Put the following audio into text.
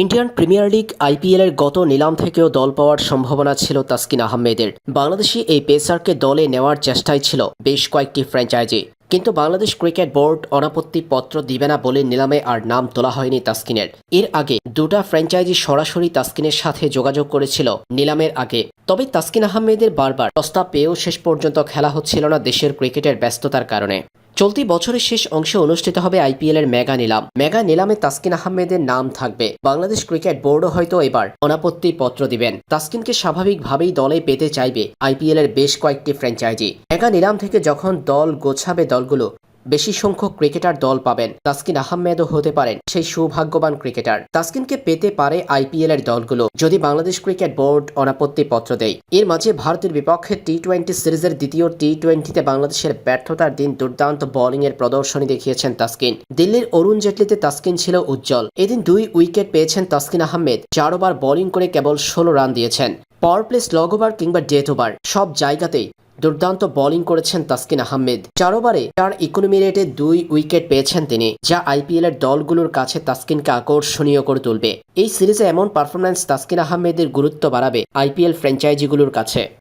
Indian premier league IPL এর গত নিলাম থেকেও দল পাওয়ার সম্ভাবনা ছিল তাসকিন আহমেদের। বাংলাদেশি এই পেসারকে দলে নেওয়ার চেষ্টায় ছিল বেশ কয়েকটি ফ্র্যাঞ্চাইজি। কিন্তু বাংলাদেশ ক্রিকেট বোর্ড অনাপত্তি পত্র দিবে না বলে নিলামে আর নাম তোলা হয়নি তাসকিনের। এর আগে দুটা ফ্র্যাঞ্চাইজি সরাসরি তাসকিনের সাথে যোগাযোগ করেছিল নিলামের আগে। তবে তাসকিন আহমেদের বারবার প্রস্তাব পেয়েও শেষ পর্যন্ত খেলা হচ্ছিল না দেশের ক্রিকেটের ব্যস্ততার কারণে। চলতি বছরের শেষ অংশে অনুষ্ঠিত হবে আইপিএল এর মেগা নিলাম। মেগা নিলামে তাসকিন আহমেদের নাম থাকবে। বাংলাদেশ ক্রিকেট বোর্ডও হয়তো এবার অনাপত্তি পত্র দিবেন। তাসকিনকে স্বাভাবিকভাবেই দলে পেতে চাইবে আইপিএল এর বেশ কয়েকটি ফ্র্যাঞ্চাইজি। মেগা নিলাম থেকে যখন দল গোছাবে দলগুলো বেশি সংখ্যক ক্রিকেটার দল পাবেন। তাসকিন আহমেদও হতে পারেন সেই সৌভাগ্যবান ক্রিকেটার। তাসকিনকে পেতে পারে আইপিএল এর দলগুলো, যদি বাংলাদেশ ক্রিকেট বোর্ড অনাপত্তি পত্র দেয়। এর মাঝে ভারতের বিপক্ষে টি টোয়েন্টি সিরিজের দ্বিতীয় টি টোয়েন্টিতে বাংলাদেশের ব্যর্থতার দিন দুর্দান্ত বোলিং এর প্রদর্শনী দেখিয়েছেন তাসকিন। দিল্লির অরুণ জেটলিতে তাসকিন ছিল উজ্জ্বল। এদিন দুই উইকেট পেয়েছেন তাসকিন আহমেদ চার ওভার বোলিং করে কেবল ষোলো রান দিয়েছেন। পাওয়ার প্লে স্লগ ওভার কিংবা ডেথ ওভার সব জায়গাতেই দুর্দান্ত বোলিং করেছেন তাসকিন আহমেদ। চার ওভারে চার ইকোনমি রেটে দুই উইকেট পেয়েছেন তিনি, যা আইপিএল এর দলগুলোর কাছে তাসকিনকে আকর্ষণীয় করে তুলবে। এই সিরিজে এমন পারফরম্যান্স তাসকিন আহমেদের গুরুত্ব বাড়াবে আইপিএল ফ্র্যাঞ্চাইজিগুলোর কাছে।